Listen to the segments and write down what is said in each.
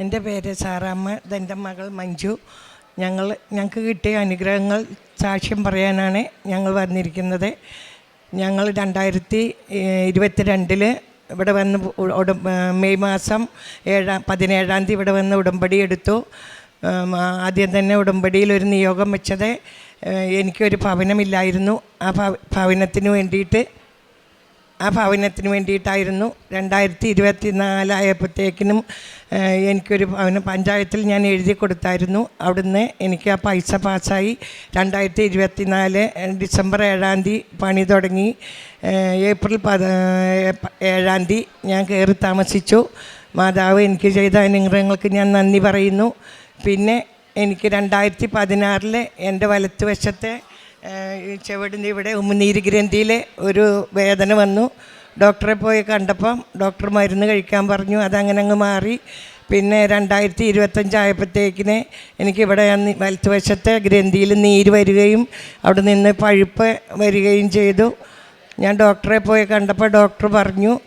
എന്റെ പേര് സാറാമ്മ ഇതെന്റെ മകൾ മഞ്ജു. ഞങ്ങൾ ഞങ്ങൾക്ക് കിട്ടിയ അനുഗ്രഹങ്ങൾ സാക്ഷ്യം പറയാനാണ് ഞങ്ങൾ വന്നിരിക്കുന്നത്. ഞങ്ങൾ രണ്ടായിരത്തി ഇരുപത്തിരണ്ടിൽ ഇവിടെ വന്ന് മെയ് മാസം ഏഴാം പതിനേഴാം തീയതി ഇവിടെ വന്ന് ഉടമ്പടി എടുത്തു. ആദ്യം തന്നെ ഉടമ്പടിയിൽ ഒരു നിയോഗം വെച്ചത് എനിക്കൊരു ഭവനമില്ലായിരുന്നു. ആ ഭവ- ഭവനത്തിന് വേണ്ടിയിട്ട് ആ ഭവനത്തിന് വേണ്ടിയിട്ടായിരുന്നു. രണ്ടായിരത്തി ഇരുപത്തി നാലായപ്പോഴത്തേക്കിനും എനിക്കൊരു ഭവനം പഞ്ചായത്തിൽ ഞാൻ എഴുതി കൊടുത്തായിരുന്നു. അവിടുന്ന് എനിക്ക് ആ പൈസ പാസ്സായി. രണ്ടായിരത്തി ഇരുപത്തി നാല് ഡിസംബർ ഏഴാം തീയതി പണി തുടങ്ങി. ഏപ്രിൽ പത ഏഴാം തീയതി ഞാൻ കയറി താമസിച്ചു. മാതാവ് എനിക്ക് ചെയ്ത അനുഗ്രഹങ്ങൾക്ക് ഞാൻ നന്ദി പറയുന്നു. പിന്നെ എനിക്ക് രണ്ടായിരത്തി പതിനാറിൽ എന്റെ വലത്തുവശത്തെ ചെവിടിന്റെ ഇവിടെ ഉമിനീര് ഗ്രന്ഥിയിൽ ഒരു വേദന വന്നു. ഡോക്ടറെ പോയി കണ്ടപ്പം ഡോക്ടർ മരുന്ന് കഴിക്കാൻ പറഞ്ഞു. അതങ്ങനെ അങ്ങ് മാറി. പിന്നെ രണ്ടായിരത്തി ഇരുപത്തഞ്ചായപ്പോഴത്തേക്കിന് എനിക്കിവിടെ വലത്തുവശത്തെ ഗ്രന്ഥിയിൽ നീര് വരികയും അവിടെ നിന്ന് പഴുപ്പ് വരികയും ചെയ്തു. ഞാൻ ഡോക്ടറെ പോയി കണ്ടപ്പോൾ ഡോക്ടർ പറഞ്ഞു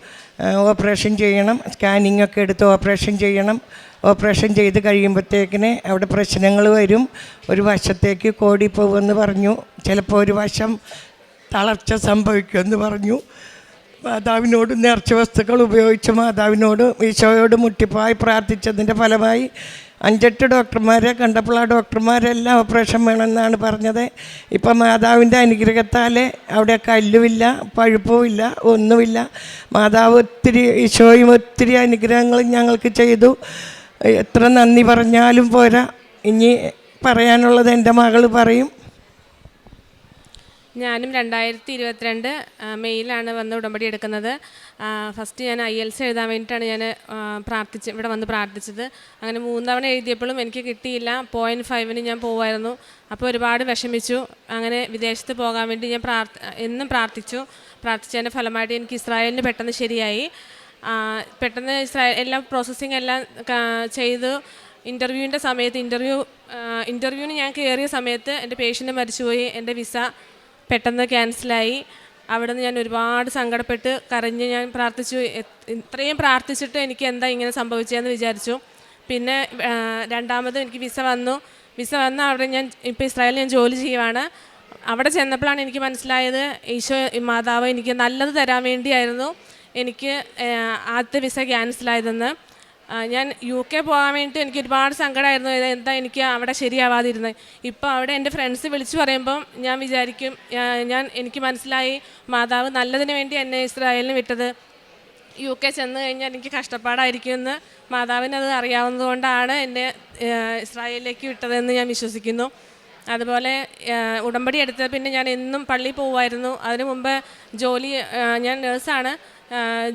ഓപ്പറേഷൻ ചെയ്യണം. സ്കാനിങ് ഒക്കെ എടുത്ത് ഓപ്പറേഷൻ ചെയ്യണം. ഓപ്പറേഷൻ ചെയ്ത് കഴിയുമ്പോഴത്തേക്കിന് അവിടെ പ്രശ്നങ്ങൾ വരും. ഒരു വശത്തേക്ക് കോടി പോകുമെന്ന് പറഞ്ഞു. ചിലപ്പോൾ ഒരു വശം തളർച്ച സംഭവിക്കുമെന്ന് പറഞ്ഞു. മാതാവിനോട് നേർച്ച വസ്തുക്കൾ ഉപയോഗിച്ച് മാതാവിനോട് ഈശോയോട് മുട്ടിപ്പായി പ്രാർത്ഥിച്ചതിന്റെ ഫലമായി അഞ്ചെട്ട് ഡോക്ടർമാരെ കണ്ടപ്പോൾ ആ ഡോക്ടർമാരെല്ലാം ഓപ്പറേഷൻ വേണമെന്നാണ് പറഞ്ഞത്. ഇപ്പം മാതാവിന്റെ അനുഗ്രഹത്താൽ അവിടെ കല്ലുമില്ല പഴുപ്പുമില്ല ഒന്നുമില്ല. മാതാവ് ഒത്തിരി ഈശോയും ഒത്തിരി അനുഗ്രഹങ്ങൾ ഞങ്ങൾക്ക് ചെയ്തു. എത്ര നന്ദി പറഞ്ഞാലും പോരാ. ഇനി പറയാനുള്ളത് എന്റെ മകൾ പറയും. ഞാനും രണ്ടായിരത്തി ഇരുപത്തിരണ്ട് മെയ്യിലാണ് വന്ന് ഉടമ്പടി എടുക്കുന്നത്. ഫസ്റ്റ് ഞാൻ ഐ എൽ സി എഴുതാൻ വേണ്ടിയിട്ടാണ് ഞാൻ പ്രാർത്ഥിച്ച് ഇവിടെ വന്ന് പ്രാർത്ഥിച്ചത്. അങ്ങനെ മൂന്ന് തവണ എഴുതിയപ്പോഴും എനിക്ക് കിട്ടിയില്ല. പോയിന്റ് ഫൈവിന് ഞാൻ പോവായിരുന്നു. അപ്പോൾ ഒരുപാട് വിഷമിച്ചു. അങ്ങനെ വിദേശത്ത് പോകാൻ വേണ്ടി ഞാൻ പ്രാർത്ഥ എന്നും പ്രാർത്ഥിച്ചു. പ്രാർത്ഥിച്ചതിന്റെ ഫലമായിട്ട് എനിക്ക് ഇസ്രായേലിന് പെട്ടെന്ന് ശരിയായി. പെട്ടെന്ന് എല്ലാം പ്രോസസ്സിങ് എല്ലാം ചെയ്ത് ഇന്റർവ്യൂവിന്റെ സമയത്ത് ഇന്റർവ്യൂ ഇന്റർവ്യൂവിന് ഞാൻ കയറിയ സമയത്ത് എന്റെ പേഷ്യന്റ് മരിച്ചുപോയി എന്റെ വിസ പെട്ടെന്ന് ക്യാൻസലായി അവിടെ ഞാൻ ഒരുപാട് സങ്കടപ്പെട്ട് കരഞ്ഞ് ഞാൻ പ്രാർത്ഥിച്ചു. ഇത്രയും പ്രാർത്ഥിച്ചിട്ട് എനിക്ക് എന്താ ഇങ്ങനെ സംഭവിച്ചതെന്ന് വിചാരിച്ചു. പിന്നെ രണ്ടാമത് എനിക്ക് വിസ വന്നു. വിസ വന്ന അവിടെ ഞാൻ ഇപ്പോൾ ഇസ്രായേലിൽ ഞാൻ ജോലി ചെയ്യുവാണ്. അവിടെ ചെന്നപ്പോഴാണ് എനിക്ക് മനസ്സിലായത് ഈശോ മാതാവ് എനിക്ക് നല്ലത് തരാൻ വേണ്ടിയായിരുന്നു. എനിക്ക് ആദ്യത്തെ വിസ ക്യാൻസലായതെന്ന് ഞാൻ യു കെ പോകാൻ വേണ്ടിയിട്ട് എനിക്ക് ഒരുപാട് സങ്കടമായിരുന്നു എന്താ എനിക്ക് അവിടെ ശരിയാവാതിരുന്നത് ഇപ്പോൾ അവിടെ എന്റെ ഫ്രണ്ട്സ് വിളിച്ചു പറയുമ്പം ഞാൻ വിചാരിക്കും ഞാൻ എനിക്ക് മനസ്സിലായി മാതാവ് നല്ലതിന് വേണ്ടി എന്നെ ഇസ്രായേലിന് വിട്ടത്. യു കെ ചെന്ന് കഴിഞ്ഞാൽ എനിക്ക് കഷ്ടപ്പാടായിരിക്കുമെന്ന് എന്ന് അത് അറിയാവുന്നതുകൊണ്ടാണ് എന്നെ ഇസ്രായേലിലേക്ക് വിട്ടതെന്ന് ഞാൻ വിശ്വസിക്കുന്നു. അതുപോലെ ഉടമ്പടി എടുത്ത പിന്നെ ഞാൻ എന്നും പള്ളിയിൽ പോകുമായിരുന്നു അതിനു മുമ്പ് ജോലി ഞാൻ നേഴ്സാണ്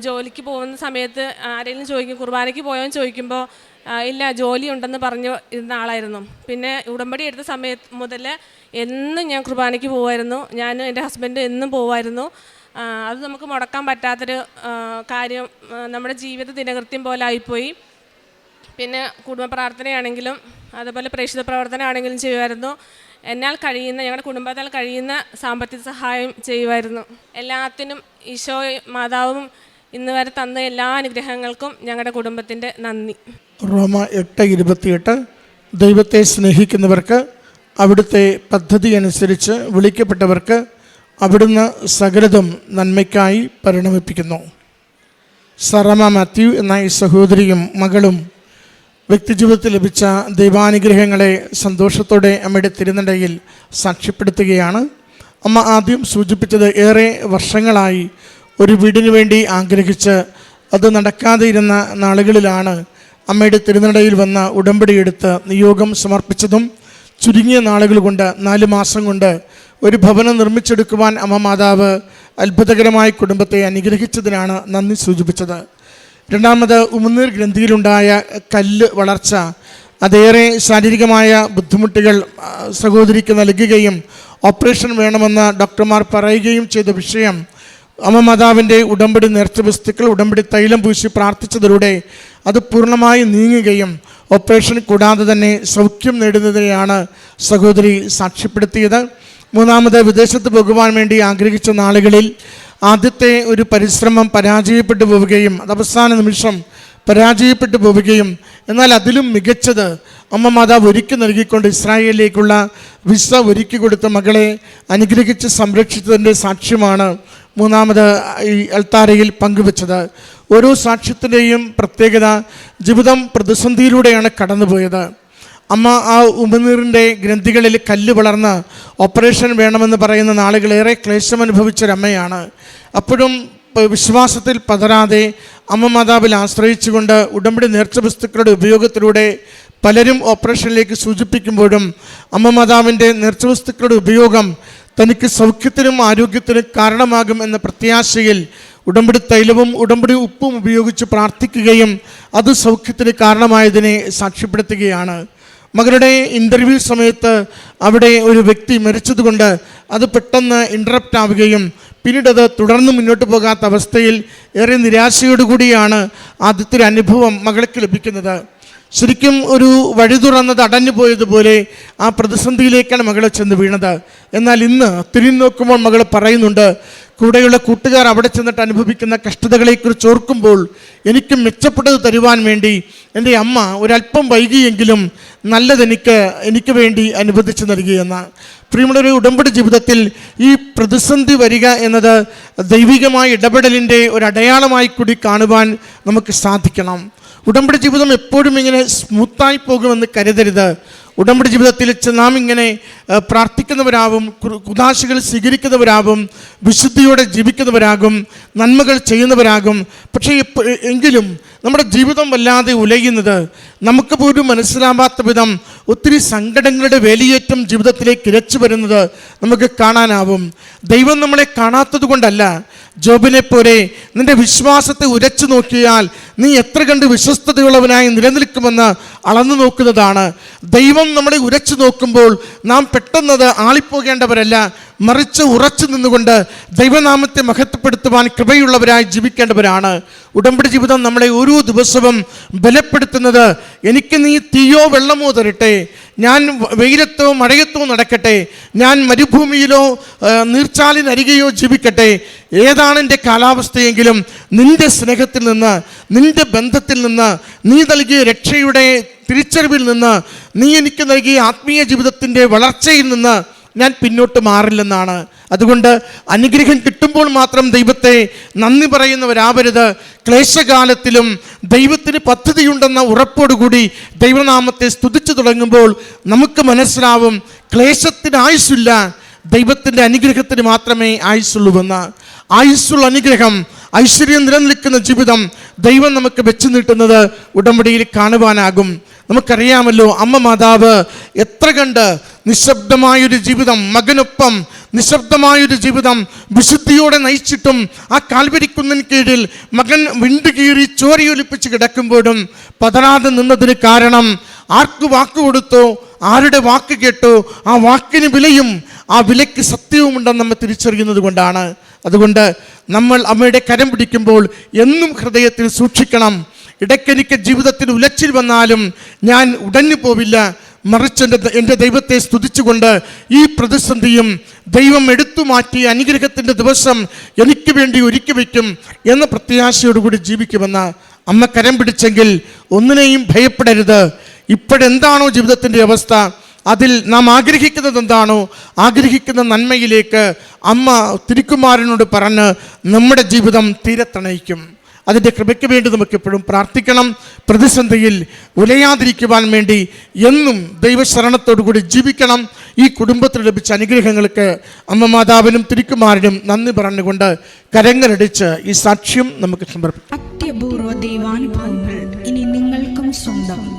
ജോലിക്ക് പോകുന്ന സമയത്ത് ആരെങ്കിലും ചോദിക്കും കുർബാനയ്ക്ക് പോയോന്ന് ചോദിക്കുമ്പോൾ ഇല്ല ജോലി ഉണ്ടെന്ന് പറഞ്ഞു ഇരുന്ന ആളായിരുന്നു. പിന്നെ ഉടമ്പടി എടുത്ത സമയത്ത് മുതൽ എന്നും ഞാൻ കുർബാനയ്ക്ക് പോകുമായിരുന്നു ഞാൻ എന്റെ ഹസ്ബൻഡ് എന്നും പോകുമായിരുന്നു അത് നമുക്ക് മുടക്കാൻ പറ്റാത്തൊരു കാര്യം നമ്മുടെ ജീവിത ദിനകൃത്യം പോലെ ആയിപ്പോയി. പിന്നെ കുടുംബ പ്രാർത്ഥനയാണെങ്കിലും അതുപോലെ പ്രേക്ഷിത പ്രവർത്തനമാണെങ്കിലും ചെയ്യുമായിരുന്നു. എന്നാൽ കഴിയുന്ന ഞങ്ങളുടെ കുടുംബത്താൽ കഴിയുന്ന സാമ്പത്തിക സഹായം ചെയ്യുമായിരുന്നു. എല്ലാത്തിനും ഈശോ മാതാവും ഇന്ന് വരെ തന്ന എല്ലാ അനുഗ്രഹങ്ങൾക്കും ഞങ്ങളുടെ കുടുംബത്തിന്റെ നന്ദി. റോമ എട്ട് ഇരുപത്തിയെട്ട് ദൈവത്തെ സ്നേഹിക്കുന്നവർക്ക് അവിടുത്തെ പദ്ധതി അനുസരിച്ച് വിളിക്കപ്പെട്ടവർക്ക് അവിടുന്ന് സകലതും നന്മയ്ക്കായി പരിണമിപ്പിക്കുന്നു. സറമ മാത്യു എന്ന ഈ സഹോദരിയും മകളും വ്യക്തിജീവിതത്തിൽ ലഭിച്ച ദൈവാനുഗ്രഹങ്ങളെ സന്തോഷത്തോടെ അമ്മയുടെ തിരുനടയിൽ സാക്ഷ്യപ്പെടുത്തുകയാണ്. അമ്മ ആദ്യം സൂചിപ്പിച്ചത് ഏറെ വർഷങ്ങളായി ഒരു വീടിന് വേണ്ടി ആഗ്രഹിച്ച് അത് നടക്കാതെ ഇരുന്ന നാളുകളിലാണ് അമ്മയുടെ തിരുനടയിൽ വന്ന ഉടമ്പടിയെടുത്ത് നിയോഗം സമർപ്പിച്ചതും ചുരുങ്ങിയ നാളുകൾ കൊണ്ട് നാല് മാസം കൊണ്ട് ഒരു ഭവനം നിർമ്മിച്ചെടുക്കുവാൻ അമ്മ മാതാവ് അത്ഭുതകരമായി കുടുംബത്തെ അനുഗ്രഹിച്ചതിനാണ് നന്ദി സൂചിപ്പിച്ചത്. രണ്ടാമത് ഉമിനീർ ഗ്രന്ഥിയിലുണ്ടായ കല്ല് വളർച്ച അതേറെ ശാരീരികമായ ബുദ്ധിമുട്ടുകൾ സഹോദരിക്ക് നൽകുകയും ഓപ്പറേഷൻ വേണമെന്ന് ഡോക്ടർമാർ പറയുകയും ചെയ്ത വിഷയം അമ്മ മാതാവിന്റെ ഉടമ്പടി നേർച്ച വസ്തുക്കൾ ഉടമ്പടി തൈലം പൂശി പ്രാർത്ഥിച്ചതിലൂടെ അത് പൂർണമായി നീങ്ങുകയും ഓപ്പറേഷൻ കൂടാതെ തന്നെ സൗഖ്യം നേടുന്നതിനെയാണ് സഹോദരി സാക്ഷ്യപ്പെടുത്തിയത്. മൂന്നാമത് വിദേശത്ത് പോകുവാൻ വേണ്ടി ആഗ്രഹിച്ച നാളുകളിൽ ആദ്യത്തെ ഒരു പരിശ്രമം പരാജയപ്പെട്ടു പോവുകയും അത് അവസാന നിമിഷം പരാജയപ്പെട്ടു പോവുകയും എന്നാൽ അതിലും മികച്ചത് അമ്മ മാതാവ് ഒരുക്കി നൽകിക്കൊണ്ട് ഇസ്രായേലിലേക്കുള്ള വിസ ഒരുക്കി കൊടുത്ത മകളെ അനുഗ്രഹിച്ച് സംരക്ഷിച്ചതിന്റെ സാക്ഷ്യമാണ് മൂന്നാമത് ഈ അൾത്താരയിൽ പങ്കുവച്ചത്. ഓരോ സാക്ഷ്യത്തിന്റെയും പ്രത്യേകത ജീവിതം പ്രതിസന്ധിയിലൂടെയാണ് കടന്നുപോയത്. അമ്മ ആ ഉമിനീറിന്റെ ഗ്രന്ഥികളിൽ കല്ല് വളർന്ന് ഓപ്പറേഷൻ വേണമെന്ന് പറയുന്ന നാളുകളേറെ ക്ലേശമനുഭവിച്ചൊരമ്മയാണ്. അപ്പോഴും വിശ്വാസത്തിൽ പതരാതെ അമ്മ മാതാവിൽ ആശ്രയിച്ചുകൊണ്ട് ഉടമ്പടി നേർച്ച വസ്തുക്കളുടെ ഉപയോഗത്തിലൂടെ പലരും ഓപ്പറേഷനിലേക്ക് സൂചിപ്പിക്കുമ്പോഴും അമ്മ മാതാവിന്റെ നേർച്ച വസ്തുക്കളുടെ ഉപയോഗം തനിക്ക് സൗഖ്യത്തിനും ആരോഗ്യത്തിനും കാരണമാകും എന്ന പ്രത്യാശയിൽ ഉടമ്പടി തൈലവും ഉടമ്പടി ഉപ്പും ഉപയോഗിച്ച് പ്രാർത്ഥിക്കുകയും അത് സൗഖ്യത്തിന് കാരണമായതിനെ സാക്ഷ്യപ്പെടുത്തുകയാണ്. മകളുടെ ഇന്റർവ്യൂ സമയത്ത് അവിടെ ഒരു വ്യക്തി മരിച്ചതുകൊണ്ട് അത് പെട്ടെന്ന് ഇന്ററപ്റ്റ് ആവുകയും പിന്നീട് അത് തുടർന്ന് മുന്നോട്ട് പോകാത്ത അവസ്ഥയിൽ ഏറെ നിരാശയോടുകൂടിയാണ് ആദ്യത്തെ ഒരു അനുഭവം മകൾക്ക് ലഭിക്കുന്നത്. ശരിക്കും ഒരു വഴി തുറന്നത് അടഞ്ഞു പോയതുപോലെ ആ പ്രതിസന്ധിയിലേക്കാണ് മകൾ ചെന്ന് വീണത്. എന്നാൽ ഇന്ന് തിരിഞ്ഞു നോക്കുമ്പോൾ മകൾ പറയുന്നുണ്ട് കൂടെയുള്ള കൂട്ടുകാർ അവിടെ ചെന്നിട്ട് അനുഭവിക്കുന്ന കഷ്ടതകളെക്കുറിച്ച് ഓർക്കുമ്പോൾ എനിക്ക് മെച്ചപ്പെട്ടത് തരുവാൻ വേണ്ടി എന്റെ അമ്മ ഒരല്പം വൈകിയെങ്കിലും നല്ലതെനിക്ക് എനിക്ക് വേണ്ടി അനുവദിച്ചു നൽകിയെന്ന പ്രിയമുള്ള ഒരു ഉടമ്പടി ജീവിതത്തിൽ ഈ പ്രതിസന്ധി വരിക എന്നത് ദൈവികമായ ഇടപെടലിന്റെ ഒരു അടയാളമായി കൂടി കാണുവാൻ നമുക്ക് സാധിക്കണം. ഉടമ്പടി ജീവിതം എപ്പോഴും ഇങ്ങനെ സ്മൂത്തായി പോകുമെന്ന് കരുതരുത്. ഉടമ്പടി ജീവിതത്തിൽ നാം ഇങ്ങനെ പ്രാർത്ഥിക്കുന്നവരാകും കുതാശകൾ സ്വീകരിക്കുന്നവരാകും വിശുദ്ധിയോടെ ജീവിക്കുന്നവരാകും നന്മകൾ ചെയ്യുന്നവരാകും. പക്ഷേ എങ്കിലും നമ്മുടെ ജീവിതം വല്ലാതെ ഉലയുന്നത് നമുക്ക് പോലും മനസ്സിലാവാത്ത വിധം ഒത്തിരി സങ്കടങ്ങളുടെ വേലിയേറ്റം ജീവിതത്തിലേക്ക് ഇരച്ചു വരുന്നത് നമുക്ക് കാണാനാവും. ദൈവം നമ്മളെ കാണാത്തത് കൊണ്ടല്ല. ജോബിനെ പോലെ നിന്റെ വിശ്വാസത്തെ ഉരച്ചു നോക്കിയാൽ നീ എത്ര കണ്ട് വിശ്വസ്തതയുള്ളവനായി നിലനിൽക്കുമെന്ന് അളന്നു നോക്കുന്നതാണ്. ദൈവം നമ്മളെ ഉരച്ചു നോക്കുമ്പോൾ നാം പെട്ടെന്നത് ആളിപ്പോകേണ്ടവരല്ല. മറിച്ച് ഉറച്ചു നിന്നുകൊണ്ട് ദൈവനാമത്തെ മഹത്വപ്പെടുത്തുവാൻ കൃപയുള്ളവരായി ജീവിക്കേണ്ടവരാണ്. ഉടമ്പടി ജീവിതം നമ്മളെ ഓരോ ദിവസവും ബലപ്പെടുത്തുന്നത് എനിക്ക് നീ തീയോ വെള്ളമോ തരട്ടെ? ഞാൻ വെയിലത്തോ മഴയത്തോ നടക്കട്ടെ? ഞാൻ മരുഭൂമിയിലോ നീർച്ചാലിനരികെയോ ജീവിക്കട്ടെ? ഏതാണ് എന്റെ കാലാവസ്ഥയെങ്കിലും നിന്റെ സ്നേഹത്തിൽ നിന്ന് നിന്റെ ബന്ധത്തിൽ നിന്ന് നീ നൽകിയ രക്ഷയുടെ തിരിച്ചറിവിൽ നിന്ന് നീ എനിക്ക് നൽകിയ ആത്മീയ ജീവിതത്തിന്റെ വളർച്ചയിൽ നിന്ന് ഞാൻ പിന്നോട്ട് മാറില്ലെന്നാണ്. അതുകൊണ്ട് അനുഗ്രഹം കിട്ടുമ്പോൾ മാത്രം ദൈവത്തെ നന്ദി പറയുന്നവരാവരുത്. ക്ലേശകാലത്തിലും ദൈവത്തിന് പദ്ധതിയുണ്ടെന്ന ഉറപ്പോടുകൂടി ദൈവനാമത്തെ സ്തുതിച്ചു തുടങ്ങുമ്പോൾ നമുക്ക് മനസ്സിലാവും ക്ലേശത്തിന് ആയുസ്സില്ല. ദൈവത്തിന്റെ അനുഗ്രഹത്തിന് മാത്രമേ ആയുസ്സുള്ളൂവെന്ന്. ആയുസ്സുള്ള അനുഗ്രഹം ഐശ്വര്യം നിലനിൽക്കുന്ന ജീവിതം ദൈവം നമുക്ക് വെച്ചു നീട്ടുന്നത് ഉടമ്പടിയിൽ കാണുവാനാകും. നമുക്കറിയാമല്ലോ അമ്മ മാതാവ് എത്ര കണ്ട് നിശബ്ദമായൊരു ജീവിതം മകനൊപ്പം നിശബ്ദമായൊരു ജീവിതം വിശുദ്ധിയോടെ നയിച്ചിട്ടും ആ കാൽവരിക്കുന്നിൻ കീഴിൽ മകൻ വിണ്ടുകീറി ചോരയൊലിപ്പിച്ച് കിടക്കുമ്പോഴും പതറാതെ നിന്നതിന് കാരണം ആർക്ക് വാക്ക് കൊടുത്തോ ആരുടെ വാക്ക് കേട്ടോ ആ വാക്കിന് വിലയും ആ വിലയ്ക്ക് സത്യവുമുണ്ടെന്ന് നമ്മൾ തിരിച്ചറിയുന്നത് കൊണ്ടാണ്. അതുകൊണ്ട് നമ്മൾ അമ്മയുടെ കരം പിടിക്കുമ്പോൾ എന്നും ഹൃദയത്തിൽ സൂക്ഷിക്കണം. ഇടയ്ക്കെനിക്ക് ജീവിതത്തിൽ ഉലച്ചിൽ വന്നാലും ഞാൻ ഉടഞ്ഞു പോവില്ല. മറിച്ച് എന്റെ എന്റെ ദൈവത്തെ സ്തുതിച്ചുകൊണ്ട് ഈ പ്രതിസന്ധിയും ദൈവം എടുത്തു മാറ്റി അനുഗ്രഹത്തിന്റെ ദിവസം എനിക്ക് വേണ്ടി ഒരുക്കി വയ്ക്കും എന്ന പ്രത്യാശയോടുകൂടി ജീവിക്കുമെന്ന അമ്മ കരം പിടിച്ചെങ്കിൽ ഒന്നിനെയും ഭയപ്പെടരുത്. ഇപ്പോഴെന്താണോ ജീവിതത്തിന്റെ അവസ്ഥ അതിൽ നാം ആഗ്രഹിക്കുന്നത് എന്താണോ ആഗ്രഹിക്കുന്ന നന്മയിലേക്ക് അമ്മ തിരുക്കുമാരനോട് പറഞ്ഞ് നമ്മുടെ ജീവിതം തീരത്തണയിക്കും അതിന്റെ കൃപയ്ക്ക് വേണ്ടി നമുക്ക് എപ്പോഴും പ്രാർത്ഥിക്കണം. പ്രതിസന്ധിയിൽ ഉലയാതിരിക്കുവാൻ വേണ്ടി എന്നും ദൈവശരണത്തോടു കൂടി ജീവിക്കണം. ഈ കുടുംബത്തിന് ലഭിച്ച അനുഗ്രഹങ്ങൾക്ക് അമ്മ മാതാവിനും തിരുക്കുമാരനും നന്ദി പറഞ്ഞുകൊണ്ട് കരങ്ങളടിച്ച് ഈ സാക്ഷ്യം നമുക്ക് സമർപ്പിക്കാം. അത്യപൂർവ ദൈവാനുഭവങ്ങൾ ഇനി നിങ്ങൾക്കും സ്വന്തം.